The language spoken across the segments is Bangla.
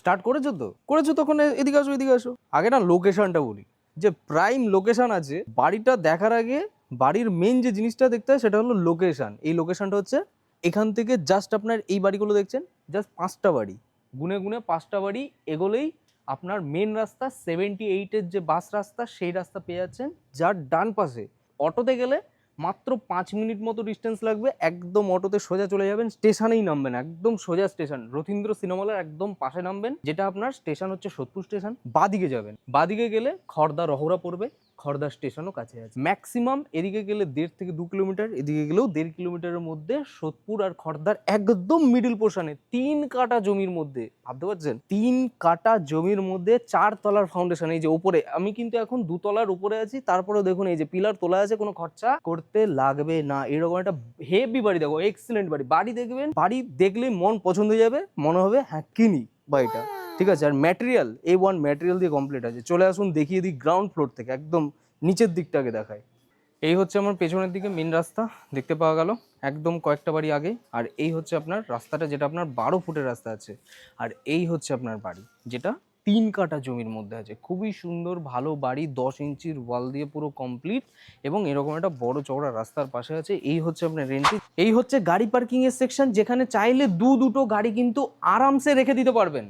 স্টার্ট করেছ তো? করেছ তখন এদিকে আসো এদিকে আসো। আগে না লোকেশনটা বলি। যে প্রাইম লোকেশন আছে, বাড়িটা দেখার আগে বাড়ির মেন যে জিনিসটা দেখতে হয় সেটা হলো লোকেশন এই লোকেশনটা হচ্ছে এখান থেকে জাস্ট আপনার এই বাড়িগুলো দেখছেন জাস্ট পাঁচটা বাড়ি। গুনে গুনে পাঁচটা বাড়ি, এগোলেই আপনার মেন রাস্তা সেভেন্টি এইটের যে বাস রাস্তা, সেই রাস্তা পেয়ে যাচ্ছেন, যার ডান পাশে। অটোতে গেলে মাত্র পাঁচ মিনিট মতো ডিস্টেন্স লাগবে, একদম অটোতে সোজা চলে যাবেন, স্টেশনেই নামবেন, একদম সোজা স্টেশন, রথীন্দ্র সিনেমালার একদম পাশে নামবেন, যেটা আপনার স্টেশন হচ্ছে সোদপুর স্টেশন, বাদিকে যাবেন, বাদিকে গেলে খড়দা রহরা পড়বে খড়দা স্টেশনও কাছে আছে। ম্যাক্সিমাম এদিকে গেলে দেড় থেকে দু কিলোমিটার এদিকে গেলেও দেড় কিলোমিটারের মধ্যে সোদপুর আর খড়দার একদম মিডিল পোর্শনে তিন কাটা জমির মধ্যে ভাবতে পারছেন? তিন কাটা জমির মধ্যে চার তলার ফাউন্ডেশন এই যে উপরে আমি কিন্তু এখন দুতলার উপরে আছি তারপরেও দেখুন এই যে পিলার তোলা আছে কোনো খরচা করতে লাগবে না। এরকম একটা হেভি বাড়ি দেখো এক্সিলেন্ট বাড়ি। বাড়ি দেখবেন বাড়ি দেখলে মন পছন্দ হয়ে যাবে মনে হবে হ্যাঁ কিনি বাড়িটা। ঠিক আছে? আর ম্যাটেরিয়াল এ ওয়ান ম্যাটেরিয়াল দিয়ে কমপ্লিট আছে। চলে আসুন, দেখিয়ে দিই গ্রাউন্ড ফ্লোর থেকে, একদম নিচের দিকটাকে দেখায় এই হচ্ছে আমার পেছনের দিকে মেন রাস্তা, দেখতে পাওয়া গেল। একদম কয়েকটা বাড়ি আগে, আর এই হচ্ছে আপনার রাস্তাটা যেটা আপনার বারো ফুটের রাস্তা আছে। আর এই হচ্ছে আপনার বাড়ি, যেটা তিন কাটা জমির মধ্যে আছে। খুবই সুন্দর, ভালো বাড়ি, দশ ইঞ্চির ওয়াল দিয়ে পুরো কমপ্লিট এবং এরকম একটা বড় চওড়া রাস্তার পাশে আছে। এই হচ্ছে আপনার রেন্টি এই হচ্ছে গাড়ি পার্কিং এর সেকশন যেখানে চাইলে দু দুটো গাড়ি কিন্তু আরামসে রেখে দিতে পারবেন।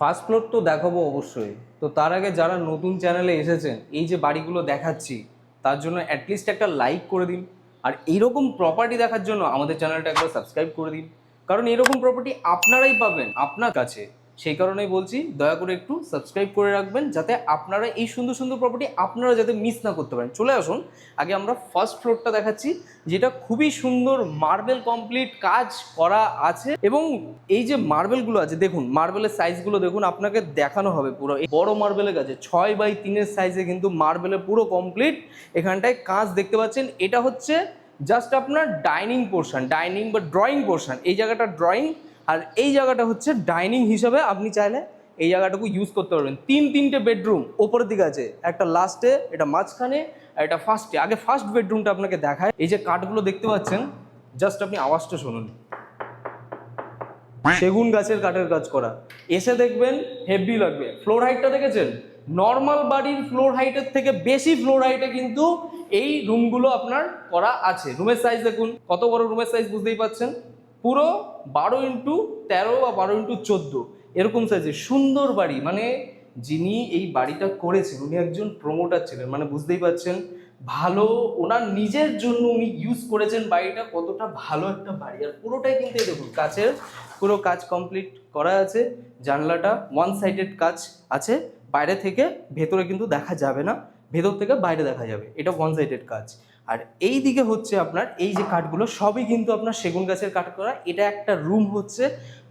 ফার্স্ট ফ্লোর তো দেখাবো অবশ্যই। তো তার আগে যারা নতুন চ্যানেলে এসেছেন, এই যে বাড়িগুলো দেখাচ্ছি, তার জন্য অ্যাটলিস্ট একটা লাইক করে দিন। আর এইরকম প্রপার্টি দেখার জন্য আমাদের চ্যানেলটা একবার সাবস্ক্রাইব করে দিন। কারণ এরকম প্রপার্টি আপনারাই পাবেন, আপনার কাছে। সেই কারণেই বলছি, দয়া করে একটু সাবস্ক্রাইব করে রাখবেন যাতে আপনারা এই সুন্দর সুন্দর প্রপার্টি আপনারা যাতে মিস না করতে পারেন। চলে আসুন, আগে আমরা ফার্স্ট ফ্লোরটা দেখাচ্ছি, যেটা খুবই সুন্দর মার্বেল কমপ্লিট কাজ করা আছে এবং এই যে মার্বেলগুলো আছে, দেখুন মার্বেলের সাইজগুলো দেখুন, আপনাকে দেখানো হবে পুরো। এই বড় মার্বেলের কাছে ছয় বাই তিনের সাইজে কিন্তু মার্বেলের পুরো কমপ্লিট এখানটায় কাজ দেখতে পাচ্ছেন। এটা হচ্ছে জাস্ট আপনার ডাইনিং পোর্শন ডাইনিং বা ড্রয়িং পোর্শন এই জায়গাটা ড্রয়িং আর এই জায়গাটা হচ্ছে ডাইনিং হিসাবে আপনি চাইলে এই জায়গাটুকু ইউজ করতে পারবেন। তিন তিনটে বেডরুম ওপরের দিকে আছে। একটা লাস্টে এটা মাঝখানে আর এটা ফার্স্টে আগে ফার্স্ট বেডরুমটা আপনাকে দেখায়। এই যে কাঠগুলো দেখতে পাচ্ছেন জাস্ট আপনি আওয়াজটা শুনুন। সেগুন গাছের কাঠের কাজ করা। এসে দেখবেন হেভি লাগবে। ফ্লোর হাইটটা দেখেছেন? নর্মাল বাড়ির ফ্লোর হাইটের থেকে বেশি ফ্লোর হাইটে কিন্তু এই রুমগুলো আপনার করা আছে। রুমের সাইজ দেখুন। কত বড় রুমের সাইজ বুঝতেই পাচ্ছেন? পুরো বারো ইন্টু তেরো বা বারো ইন্টু চোদ্দ, এরকম সাইজের সুন্দর বাড়ি। মানে যিনি এই বাড়িটা করেছেন, উনি একজন প্রমোটার ছিলেন। মানে বুঝতেই পাচ্ছেন ভালো ওনার নিজের জন্য উনি ইউজ করেছেন বাড়িটা, কতটা ভালো একটা বাড়ি। আর পুরোটাই কিন্তু এই দেখুন কাছের পুরো কাজ কমপ্লিট করা আছে, জানলাটা ওয়ান সাইডেড কাজ আছে, বাইরে থেকে ভেতরে কিন্তু দেখা যাবে না, ভেতর থেকে বাইরে দেখা যাবে, এটা ওয়ান সাইডেড কাজ। আর এই দিকে হচ্ছে আপনার, এই যে কাঠগুলো, সবই কিন্তু আপনার সেগুন গাছের কাঠ করা। এটা একটা রুম হচ্ছে।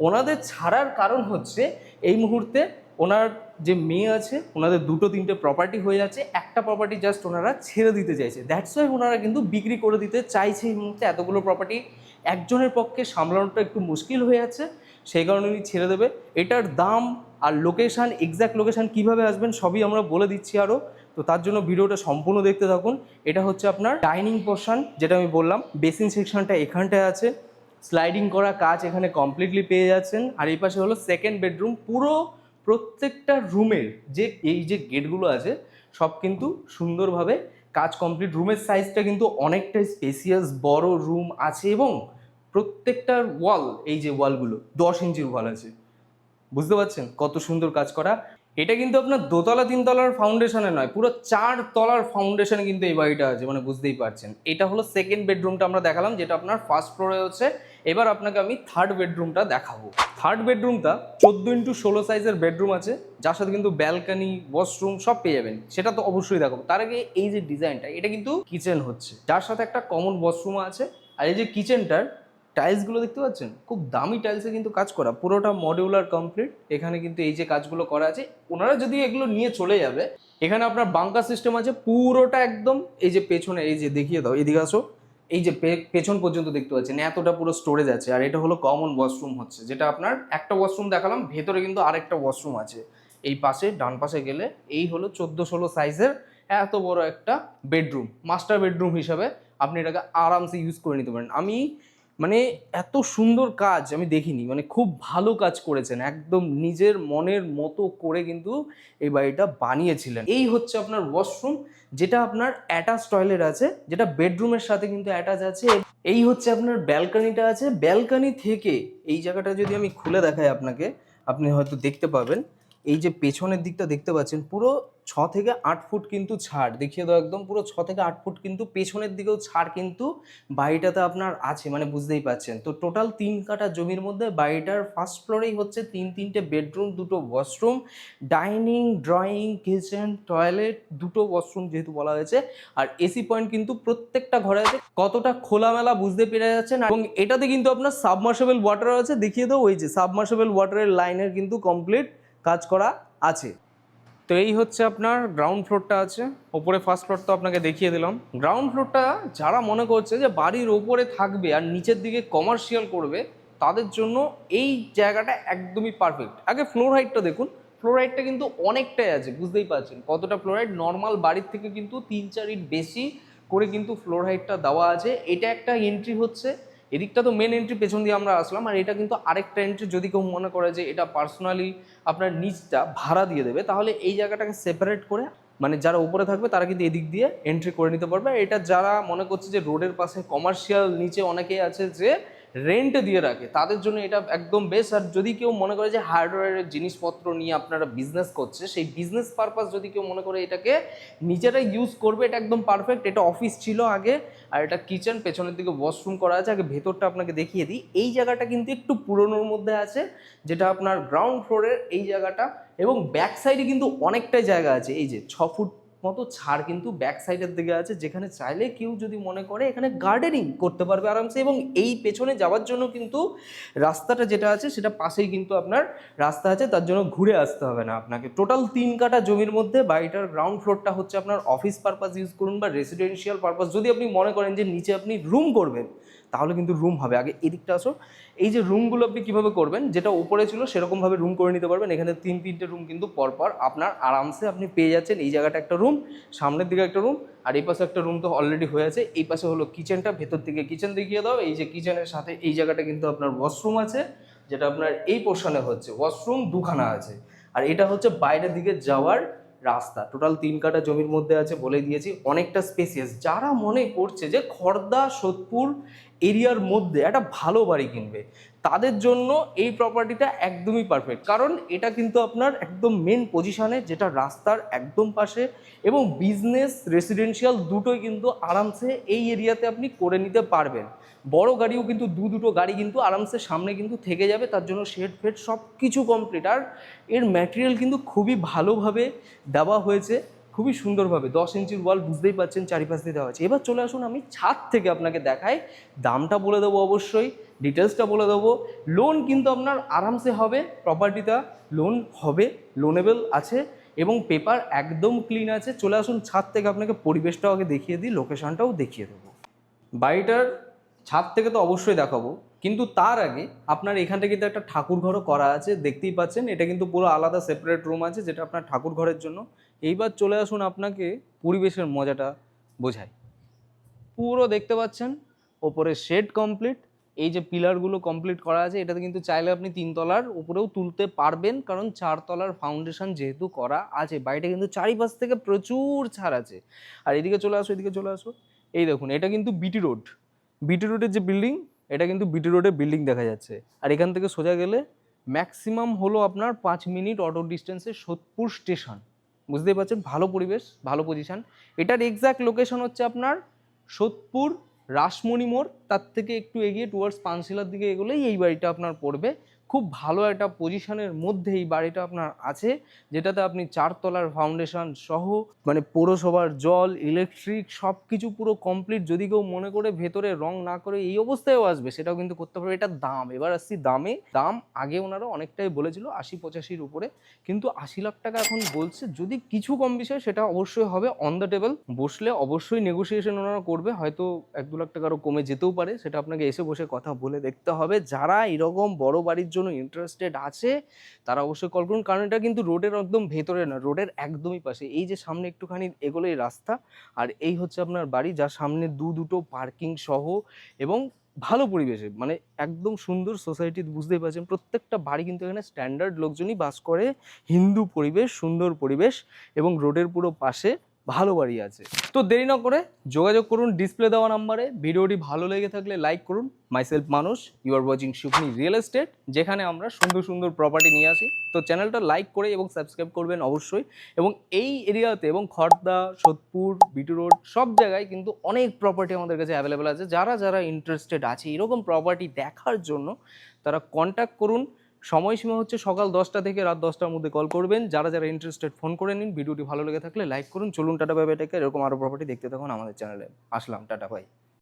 ওনাদের ছাড়ার কারণ হচ্ছে, এই মুহূর্তে ওনার যে মেয়ে আছে, ওনাদের দুটো তিনটে প্রপার্টি হয়ে যাচ্ছে একটা প্রপার্টি জাস্ট ওনারা ছেড়ে দিতে চাইছে। দ্যাটস ওয়াই ওনারা কিন্তু বিক্রি করে দিতে চাইছে এই মুহূর্তে এতগুলো প্রপার্টি একজনের পক্ষে সামলানোটা একটু মুশকিল হয়ে যাচ্ছে সেই কারণে উনি ছেড়ে দেবে। এটার দাম আর লোকেশান এক্স্যাক্ট লোকেশান কীভাবে আসবেন, সবই আমরা বলে দিচ্ছি আরও তো তার জন্য ভিডিওটা সম্পূর্ণ দেখতে থাকুন। এটা হচ্ছে আপনার ডাইনিং পোর্শন, যেটা আমি বললাম, বেসিন সেকশনটা এখানটায় আছে। স্লাইডিং করা কাজ এখানে কমপ্লিটলি পেয়ে যাচ্ছেন। আর এই পাশে হলো সেকেন্ড বেডরুম, পুরো প্রত্যেকটা রুমের যে, এই যে গেটগুলো আছে, সব কিন্তু সুন্দরভাবে কাজ কমপ্লিট। রুমের সাইজটা কিন্তু অনেকটাই স্পেসিয়াস, বড় রুম আছে এবং প্রত্যেকটা ওয়াল, এই যে ওয়ালগুলো, দশ ইঞ্চির ওয়াল আছে। বুঝতে পারছেন কত সুন্দর কাজ করা? এটা কিন্তু আপনার দোতলা তিনতলার ফাউন্ডেশনে নয়, পুরো চার তলার ফাউন্ডেশনে কিন্তু এই বাড়িটা আছে মানে বুঝতেই পারছেন। এটা হলো সেকেন্ড বেডরুমটা আমরা দেখালাম, যেটা আপনার ফার্স্ট ফ্লোরে হচ্ছে। এবার আপনাকে আমি থার্ড বেডরুমটা দেখাবো। থার্ড বেডরুমটা চোদ্দ ইন্টু ষোলো সাইজের বেডরুম আছে, যার সাথে কিন্তু ব্যালকানি ওয়াশরুম সব পেয়ে যাবেন। সেটা তো অবশ্যই দেখাবো। তার আগে এই যে ডিজাইনটা এটা কিন্তু কিচেন হচ্ছে। যার সাথে একটা কমন ওয়াশরুম আছে, আর এই যে কিচেনটার টাইলসগুলো দেখতে পাচ্ছেন? খুব দামি টাইলসে কিন্তু কাজ করা, পুরোটা মডিউলার কমপ্লিট এখানে কিন্তু এই যে কাজগুলো করা আছে, ওনারা যদি এগুলো নিয়ে চলে যাবে, এখানে আপনার বাঙ্কার সিস্টেম আছে, পুরোটা একদম এই যে পেছনে, এই যে দেখিয়ে দাও, এদিকে আসো, এই যে পেছন পর্যন্ত দেখতে পাচ্ছেন, এতটা পুরো স্টোরেজ আছে। আর এটা হলো কমন ওয়াশরুম হচ্ছে, যেটা আপনার একটা ওয়াশরুম দেখালাম, ভেতরে কিন্তু আরেকটা ওয়াশরুম আছে। এই পাশে, ডান পাশে গেলে এই হলো চোদ্দ ষোলো সাইজের এত বড় একটা বেডরুম মাস্টার বেডরুম হিসাবে আপনি এটাকে আরামসে ইউজ করে নিতে পারেন। আমি মানে এত সুন্দর কাজ আমি দেখিনি মানে খুব ভালো কাজ করেছেন, একদম নিজের মনের মতো করে কিন্তু এই বাড়িটা বানিয়েছিলেন। এই হচ্ছে আপনার ওয়াশরুম যেটা আপনার অ্যাটাচ টয়লেট আছে, যেটা বেডরুমের সাথে কিন্তু অ্যাটাচ আছে। এই হচ্ছে আপনার ব্যালকানিটা আছে। ব্যালকানি থেকে এই জায়গাটা যদি আমি খুলে দেখাই আপনাকে, আপনি হয়তো দেখতে পাবেন। এই যে পেছনের দিকটা দেখতে পাচ্ছেন, পুরো ছ থেকে আট ফুট কিন্তু ছাড়। দেখিয়ে দাও একদম, পুরো ছ থেকে আট ফুট কিন্তু পেছনের দিকেও ছাড় কিন্তু বাড়িটাতে আপনার আছে মানে বুঝতেই পাচ্ছেন। তো টোটাল তিন কাটা জমির মধ্যে বাড়িটার ফার্স্ট ফ্লোরেই হচ্ছে তিন, তিনটে বেডরুম দুটো washroom dining drawing kitchen toilet দুটো ওয়াশরুম যেহেতু বলা হয়েছে। আর এসি পয়েন্ট কিন্তু প্রত্যেকটা ঘরে আছে। কতটা খোলামেলা বুঝতে পেরে যাচ্ছেন। এবং এটাতে কিন্তু আপনার সাবমার্সেবল ওয়াটার আছে। দেখিয়ে দাও, ওই যে সাবমার্সেবল ওয়াটারের লাইনের কিন্তু কমপ্লিট কাজ করা আছে। তো এই হচ্ছে আপনার গ্রাউন্ড ফ্লোরটা আছে। ওপরে ফার্স্ট ফ্লোর তো আপনাকে দেখিয়ে দিলাম। গ্রাউন্ড ফ্লোরটা যারা মনে করছে যে বাড়ির ওপরে থাকবে আর নিচের দিকে কমার্শিয়াল করবে, তাদের জন্য এই জায়গাটা একদমই পারফেক্ট আগে ফ্লোর হাইটটা দেখুন। ফ্লোর হাইটটা কিন্তু অনেকটাই আছে, বুঝতেই পারছেন। কতটা ফ্লোর হাইট নর্মাল বাড়ির থেকে কিন্তু তিন চার ইট বেশি করে কিন্তু ফ্লোর হাইটটা দেওয়া আছে। এটা একটা এন্ট্রি হচ্ছে। এদিকটা তো মেন এন্ট্রি পেছন দিয়ে আমরা আসলাম, আর এটা কিন্তু আরেকটা এন্ট্রি যদি কেউ মনে করে যে এটা পার্সোনালি আপনার নিচটা ভাড়া দিয়ে দেবে, তাহলে এই জায়গাটাকে সেপারেট করে মানে যারা উপরে থাকবে তারা কিন্তু এদিক দিয়ে এন্ট্রি করে নিতে পারবে। এটা যারা মনে করছে যে রোডের পাশে কমার্শিয়াল নিচে অনেকে আছে যে রেন্ট দিয়ে রাখে, তাদের জন্য এটা একদম বেস্ট আর যদি কেউ মনে করে যে হার্ডওয়্যারের জিনিসপত্র নিয়ে আপনারা বিজনেস করছে, সেই বিজনেস পারপাস যদি কেউ মনে করে এটাকে নিজেরাই ইউজ করবে, এটা একদম পারফেক্ট এটা অফিস ছিল আগে, আর এটা কিচেন পেছনের দিকে ওয়াশরুম করা আছে, আগে ভেতরটা আপনাকে দেখিয়ে দিই, এই জায়গাটা কিন্তু একটু পুরনোর মধ্যে আছে, যেটা আপনার গ্রাউন্ড ফ্লোরের এই জায়গাটা, এবং ব্যাক সাইডে কিন্তু অনেকটাই জায়গা আছে, এই যে ছ ফুট মতো ছাড় কিন্তু ব্যাক সাইডের দিকে আছে, যেখানে চাইলে কেউ যদি মনে করে এখানে গার্ডেনিং করতে পারবে আরামসে এবং এই পেছনে যাওয়ার জন্য কিন্তু রাস্তাটা যেটা আছে সেটা পাশেই কিন্তু আপনার রাস্তা আছে, তার জন্য ঘুরে আসতে হবে না আপনাকে। টোটাল তিন কাটা জমির মধ্যে বাড়িটার গ্রাউন্ড ফ্লোরটা হচ্ছে আপনার অফিস পারপাস ইউজ করুন বা রেসিডেন্সিয়াল পারপাস যদি আপনি মনে করেন যে নিচে আপনি রুম করবেন তাহলে কিন্তু রুম হবে। আগে এদিকটা আসো। এই যে রুমগুলো আপনি কীভাবে করবেন, যেটা উপরে ছিল সেরকমভাবে রুম করে নিতে পারবেন। এখানে তিন, তিনটে রুম কিন্তু পরপর আপনার আরামসে আপনি পেয়ে যাচ্ছেন। এই জায়গাটা একটা রুম সামনের দিকে একটা রুম আর এই পাশে একটা রুম তো অলরেডি হয়ে আছে। এই পাশে হলো কিচেনটা ভেতর দিকে কিচেন দেখিয়ে দাও। এই যে কিচেনের সাথে এই জায়গাটা কিন্তু আপনার ওয়াশরুম আছে, যেটা আপনার এই পোর্শনে হচ্ছে। ওয়াশরুম দুখানা আছে। আর এটা হচ্ছে বাইরের দিকে যাওয়ার রাস্তা। টোটাল তিন কাটা জমির মধ্যে আছে বলে দিয়েছি। অনেকটা স্পেসিয়াস যারা মনে করছে যে খর্দা, সোদপুর এরিয়ার মধ্যে একটা ভালো বাড়ি কিনবে তাদের জন্য এই প্রপার্টিটা একদমই পারফেক্ট কারণ এটা কিন্তু আপনার একদম মেন পজিশনে যেটা রাস্তার একদম পাশে এবং বিজনেস রেসিডেন্সিয়াল দুটোই কিন্তু আরামসে এই এরিয়াতে আপনি করে নিতে পারবেন। বড় গাড়িও কিন্তু, দু দুটো গাড়ি কিন্তু আরামসে সামনে কিন্তু থেকে যাবে, তার জন্য শেড ফেড সব কিছু কমপ্লিট আর এর ম্যাটেরিয়াল কিন্তু খুবই ভালোভাবে দেওয়া হয়েছে। খুবই সুন্দরভাবে, দশ ইঞ্চির ওয়াল বুঝতেই পারছেন চারিপাশ দিয়ে দেওয়া আছে। এবার চলে আসুন আমি ছাদ থেকে আপনাকে দেখাই। দামটা বলে দেবো অবশ্যই ডিটেলসটা বলে দেবো। লোন কিন্তু আপনার আরামসে হবে প্রপার্টিটা লোন হবে লোনেবল আছে এবং পেপার একদম ক্লিন আছে। চলে আসুন ছাদ থেকে আপনাকে পরিবেশটাও আগে দেখিয়ে দিই লোকেশনটাও দেখিয়ে দেবো। বাড়িটার ছাদ থেকে তো অবশ্যই দেখাবো। কিন্তু তার আগে আপনার এখানটা কিন্তু একটা ঠাকুর ঘরও করা আছে, দেখতেই পাচ্ছেন। এটা কিন্তু পুরো আলাদা সেপারেট রুম আছে, যেটা আপনার ঠাকুর ঘরের জন্য। এইবার চলে আসুন আপনাকে পরিবেশের মজাটা বোঝাই। পুরো দেখতে পাচ্ছেন, ওপরে শেড কমপ্লিট এই যে পিলারগুলো কমপ্লিট করা আছে, এটাতে কিন্তু চাইলে আপনি তিনতলার উপরেও তুলতে পারবেন, কারণ চারতলার ফাউন্ডেশন যেহেতু করা আছে, বাড়িটা কিন্তু চারিপাশ থেকে প্রচুর ছাড় আছে। আর এদিকে চলে আসো, এদিকে চলে আসো। এই দেখুন, এটা কিন্তু বিটি রোড বিটি রোডের যে বিল্ডিং এটা কিন্তু বিটি রোডের বিল্ডিং দেখা যাচ্ছে। আর এখান থেকে সোজা গেলে ম্যাক্সিমাম হলো আপনার পাঁচ মিনিট অটো ডিস্টেন্সে সোদপুর স্টেশন বুঝতেই পারছেন? ভালো পরিবেশ, ভালো পজিশান এটার এক্স্যাক্ট লোকেশন হচ্ছে আপনার সোদপুর রাসমণি মোড়। তার থেকে একটু এগিয়ে টুয়ার্ডস পানশিলার দিকে এগোলেই এই বাড়িটা আপনার পড়বে। খুব ভালো একটা পজিশনের মধ্যে এই বাড়িটা আপনার আছে, যেটাতে আপনি চারতলার ফাউন্ডেশন সহ মানে পৌরসভার জল ইলেকট্রিক সব কিছু পুরো কমপ্লিট যদি কেউ মনে করে ভেতরে রং না করে এই অবস্থায়ও আসবে, সেটাও কিন্তু করতে পারবে। এটা দাম, এবার আসছি দামে। দাম আগে ওনারা অনেকটাই বলেছিল, আশি পঁচাশির উপরে। কিন্তু আশি লাখ টাকা এখন বলছে, যদি কিছু কম বিষয় সেটা অবশ্যই হবে অন দ্য টেবল বসলে অবশ্যই নেগোসিয়েশন ওনারা করবে, হয়তো এক দু লাখ টাকারও কমে যেতেও পারে, সেটা আপনাকে এসে বসে কথা বলে দেখতে হবে। যারা এরকম বড় বাড়ির জন্য ইন্টারেস্টেড আছে, তারা অবশ্যই কল করুন। কারণ এটা কিন্তু রোডের একদম ভেতরে না, রোডের একদমই পাশে। এই যে সামনে একটুখানি এগোলেই রাস্তা, আর এই হচ্ছে আপনার বাড়ি, যার সামনে দু দুটো পার্কিং সহ এবং ভালো পরিবেশে মানে একদম সুন্দর সোসাইটি বুঝতেই পারছেন। প্রত্যেকটা বাড়ি কিন্তু এখানে স্ট্যান্ডার্ড লোকজনই বাস করে। হিন্দু পরিবেশ, সুন্দর পরিবেশ এবং রোডের পুরো পাশে। ভালো বাড়ি আছে। তো দেরি না করে যোগাযোগ করুন ডিসপ্লে দেওয়া নাম্বারে। ভিডিওটি ভালো লেগে থাকলে লাইক করুন। মাইসেলফ মানুষ you are watching সুখনি real estate যেখানে আমরা সুন্দর সুন্দর প্রপার্টি নিয়ে আসি। তো চ্যানেলটা লাইক করে এবং সাবস্ক্রাইব করবেন অবশ্যই। এবং এই এরিয়াতে এবং খড়দা সোদপুর, বিটু রোড, সব জায়গায় কিন্তু অনেক প্রপার্টি আমাদের কাছে অ্যাভেলেবেল আছে। যারা যারা ইন্টারেস্টেড আছে, এরকম প্রপার্টি দেখার জন্য তারা কন্ট্যাক্ট করুন। সময়সীমা হচ্ছে সকাল দশটা থেকে রাত দশটার মধ্যে কল করবেন। যারা যারা ইন্টারেস্টেড ফোন করে নিন, ভিডিওটি ভালো লেগে থাকলে লাইক করুন। চলুন টাটা বাই এরকম আরও প্রপার্টি দেখতে থাকুন আমাদের চ্যানেলে আসলাম, টাটা বাই